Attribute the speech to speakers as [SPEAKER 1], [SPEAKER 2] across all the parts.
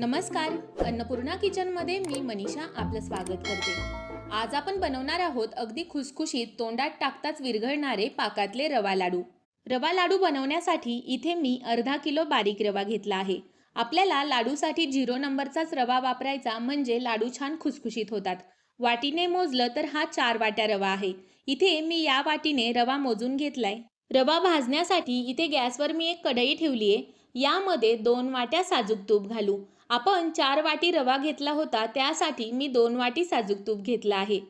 [SPEAKER 1] नमस्कार. अन्नपूर्णा किचनमध्ये मी मनीषा आपलं स्वागत करते. आज आपण बनवणार आहोत अगदी खुसखुशीत तोंडात टाकताच विरघळणारे पाकातले रवा लाडू. रवा लाडू बनवण्यासाठी इथे मी अर्धा किलो बारीक रवा घेतला आहे. आपल्याला लाडूसाठी झिरो नंबरचाच रवा वापरायचा म्हणजे लाडू छान खुसखुशीत होतात. वाटीने मोजलं तर हा चार वाट्या रवा आहे. इथे मी या वाटीने रवा मोजून घेतलाय. रवा भाजण्यासाठी इथे गॅसवर मी एक कढई ठेवली आहे यामध्ये दोन वाट्या साजूक तूप घालू. आपण चार वाटी रवा घेतला होता त्यासाठी मी दोन वाटी साजूक तूप घेतला आहे.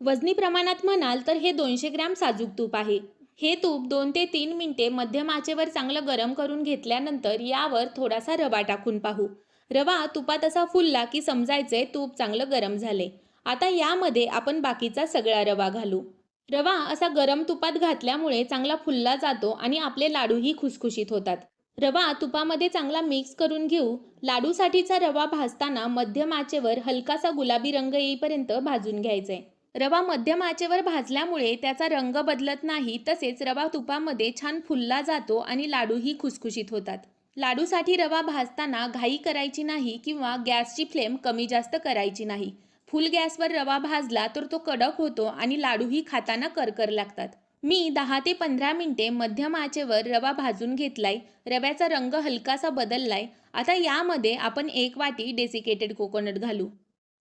[SPEAKER 1] वजनी प्रमाणात म्हणाल तर हे दोनशे ग्रॅम साजूक तूप आहे. हे तूप दोन ते तीन मिनिटे मध्यम आचेवर चांगलं गरम करून घेतल्यानंतर यावर थोडासा रवा टाकून पाहू. रवा तुपात असा फुलला की समजायचंय तूप चांगलं गरम झाले. आता यामध्ये आपण बाकीचा सगळा रवा घालू. रवा असा गरम तुपात घातल्यामुळे चांगला फुलला जातो आणि आपले लाडूही खुसखुशीत होतात. रवा तुपामध्ये चांगला मिक्स करून घेऊ. लाडूसाठीचा रवा भाजताना मध्यम आचेवर हलकासा गुलाबी रंग येईपर्यंत भाजून घ्यायचे. रवा मध्यम आचेवर भाजल्यामुळे त्याचा रंग बदलत नाही तसेच रवा तुपामध्ये छान फुलला जातो आणि लाडूही खुसखुशीत होतात. लाडूसाठी रवा भाजताना घाई करायची नाही किंवा गॅसची फ्लेम कमी जास्त करायची नाही. फुल गॅसवर रवा भाजला तर तो कडक होतो आणि लाडूही खाताना करकर लागतात. मी दहा ते पंधरा मिनिटे मध्यम आचेवर रवा भाजून घेतलाय. रव्याचा रंग हलकासा बदललाय. आता यामध्ये आपण एक वाटी डेसिकेटेड कोकोनट घालू.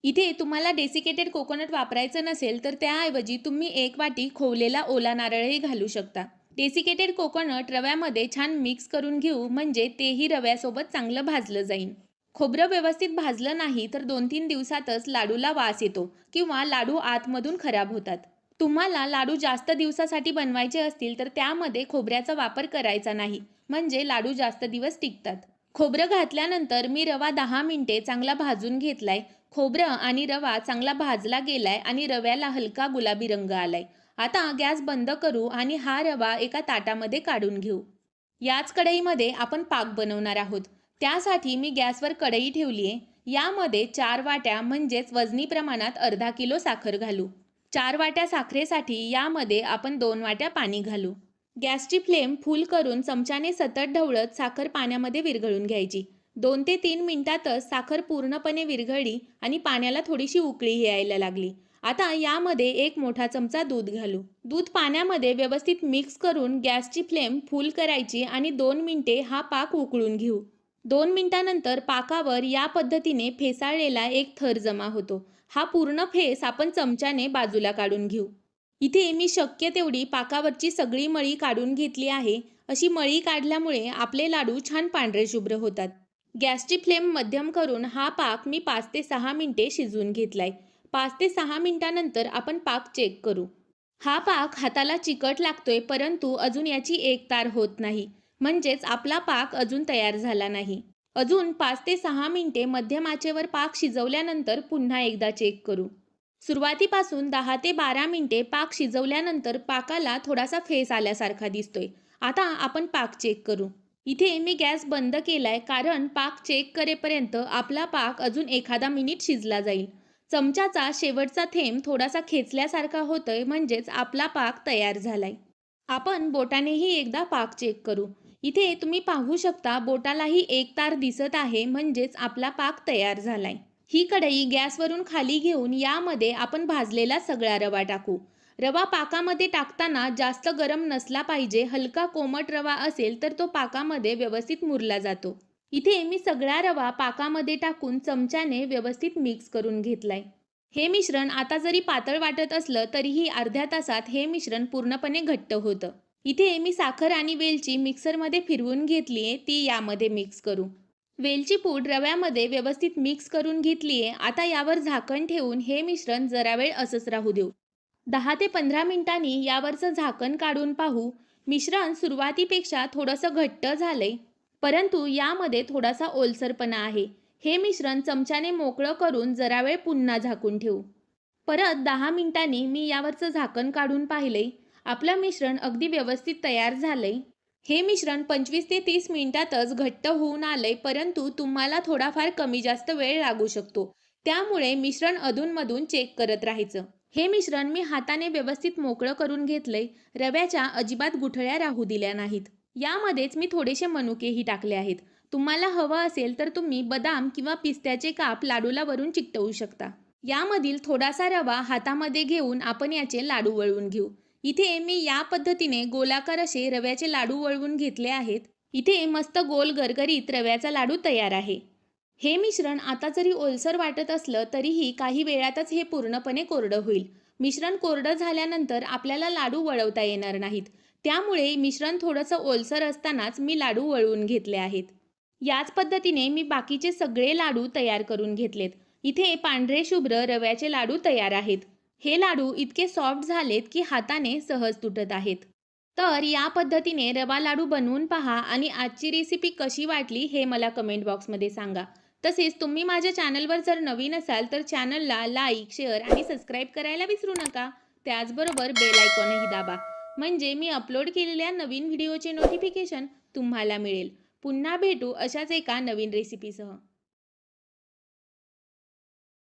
[SPEAKER 1] इथे तुम्हाला डेसिकेटेड कोकोनट वापरायचं नसेल तर त्याऐवजी तुम्ही एक वाटी खोवलेला ओला नारळही घालू शकता. डेसिकेटेड कोकोनट रव्यामध्ये छान मिक्स करून घेऊ म्हणजे तेही रव्यासोबत चांगलं भाजलं जाईल. खोबरं व्यवस्थित भाजलं नाही तर दोन तीन दिवसातच लाडूला वास येतो किंवा लाडू आतमधून खराब होतात. तुम्हाला लाडू जास्त दिवसासाठी बनवायचे असतील तर त्यामध्ये खोबऱ्याचा वापर करायचा नाही. म्हणजे लाडू जास्त दिवस टिकतात. खोबरं घातल्यानंतर मी रवा दहा मिनिटे चांगला भाजून घेतलाय. खोबरं आणि रवा चांगला भाजला गेलाय आणि रव्याला हलका गुलाबी रंग आलाय. आता गॅस बंद करू आणि हा रवा एका ताटामध्ये काढून घेऊ. याच कढईमध्ये आपण पाक बनवणार आहोत. त्यासाठी मी गॅसवर कढई ठेवली आहे यामध्ये चार वाट्या म्हणजेच वजनी प्रमाणात अर्धा किलो साखर घालू. चार वाट्या साखरेसाठी यामध्ये आपण दोन वाट्या पाणी घालू. गॅसची फ्लेम फुल करून चमच्याने सतत ढवळत साखर पाण्यामध्ये विरघळून घ्यायची. दोन ते तीन मिनिटातच साखर पूर्णपणे विरघळली आणि पाण्याला थोडीशी उकळी यायला लागली. आता यामध्ये एक मोठा चमचा दूध घालू. दूध पाण्यामध्ये व्यवस्थित मिक्स करून गॅसची फ्लेम फुल करायची आणि दोन मिनिटे हा पाक उकळून घेऊ. दोन मिनिटानंतर पाकावर या पद्धतीने फेसाळलेला एक थर जमा होतो. हा पूर्ण फेस आपण चमच्याने बाजूला काढून घेऊ. इथे मी शक्य तेवढी पाकावरची सगळी मळी काढून घेतली आहे अशी मळी काढल्यामुळे आपले लाडू छान पांढरे शुभ्र होतात. गॅसची फ्लेम मध्यम करून हा पाक मी पाच ते सहा मिनिटे शिजवून घेतलाय. पाच ते सहा मिनिटानंतर आपण पाक चेक करू. हा पाक हाताला चिकट लागतोय परंतु अजून याची एक तार होत नाही. म्हणजेच आपला पाक अजून तयार झाला नाही. अजून पाच ते सहा मिनिटे मध्यम आचेवर पाक शिजवल्यानंतर पुन्हा एकदा चेक करू. सुरुवातीपासून दहा ते बारा मिनिटे पाक शिजवल्यानंतर पाकाला थोडासा फेस आल्यासारखा दिसतोय. आता आपण पाक चेक करू. इथे मी गॅस बंद केलाय कारण पाक चेक करेपर्यंत आपला पाक अजून एखादा मिनिट शिजला जाईल. चमच्याचा शेवटचा थेंब थोडासा खेचल्यासारखा होतोय म्हणजेच आपला पाक तयार झालाय. आपण बोटानेही एकदा पाक चेक करू. इथे तुम्ही पाहू शकता बोटालाही एक तार दिसत आहे म्हणजेच आपला पाक तयार झालाय. ही कढई गॅसवरून खाली घेऊन यामध्ये आपण भाजलेला सगळा रवा टाकू. रवा पाकामध्ये टाकताना जास्त गरम नसला पाहिजे हलका कोमट रवा असेल तर तो पाकामध्ये व्यवस्थित मुरला जातो. इथे मी सगळा रवा पाकामध्ये टाकून चमच्याने व्यवस्थित मिक्स करून घेतलाय. हे मिश्रण आता जरी पातळ वाटत असलं तरीही अर्ध्या तासात हे मिश्रण पूर्णपणे घट्ट होतं. इथे मी साखर आणि वेलची मिक्सरमध्ये फिरवून घेतली आहे ती यामध्ये मिक्स करू. वेलची पूड रव्यामध्ये व्यवस्थित मिक्स करून घेतली आहे आता यावर झाकण ठेवून हे मिश्रण जरा वेळ असंच राहू देऊ. दहा ते पंधरा मिनिटांनी यावरचं झाकण काढून पाहू. मिश्रण सुरुवातीपेक्षा थोडंसं घट्ट झालंय परंतु यामध्ये थोडासा ओलसरपणा आहे. हे मिश्रण चमच्याने मोकळं करून जरा वेळ पुन्हा झाकून ठेवू. परत दहा मिनिटांनी मी यावरचं झाकण काढून पाहिलंय आपलं मिश्रण अगदी व्यवस्थित तयार झालंय. हे मिश्रण पंचवीस ते तीस मिनिटातच घट्ट होऊन आलंय परंतु तुम्हाला थोडाफार कमी जास्त वेळ लागू शकतो. त्यामुळे मिश्रण अधूनमधून चेक करत राहायचं. हे मिश्रण मी हाताने व्यवस्थित मोकळं करून घेतलंय. रव्याच्या अजिबात गुठळ्या राहू दिल्या नाहीत. यामध्येच मी थोडेसे मनुकेही टाकले आहेत. तुम्हाला हवं असेल तर तुम्ही बदाम किंवा पिस्त्याचे काप लाडूला वरून चिकटवू शकता. यामधील थोडासा रवा हातामध्ये घेऊन आपण याचे लाडू वळवून घेऊ. इथे मी या पद्धतीने गोलाकार असे रव्याचे लाडू वळवून घेतले आहेत. इथे मस्त गोल गरगरीत रव्याचा लाडू तयार आहे. हे मिश्रण आता जरी ओलसर वाटत असलं तरीही काही वेळातच हे पूर्णपणे कोरडं होईल. मिश्रण कोरडं झाल्यानंतर आपल्याला लाडू वळवता येणार नाहीत. त्यामुळे मिश्रण थोडंसं ओलसर असतानाच मी लाडू वळवून घेतले आहेत. याच पद्धतीने मी बाकीचे सगळे लाडू तयार करून घेतलेत. इथे पांढरे शुभ्र रव्याचे लाडू तयार आहेत. हे लाडू इतके सॉफ्ट झालेत की हाताने सहज तुटत आहेत. तर या पद्धतीने रवा लाडू बनवून पहा आणि आजची रेसिपी कशी वाटली हे मला कमेंट बॉक्समध्ये सांगा. तसेच तुम्ही माझ्या चॅनलवर जर नवीन असाल तर चॅनलला लाईक शेअर आणि सबस्क्राईब करायला विसरू नका. त्याचबरोबर बेल आयकॉनही दाबा. म्हणजे मी अपलोड केलेल्या नवीन व्हिडिओचे नोटिफिकेशन तुम्हाला मिळेल. पुन्हा भेटू अशाच एका नवीन रेसिपीसह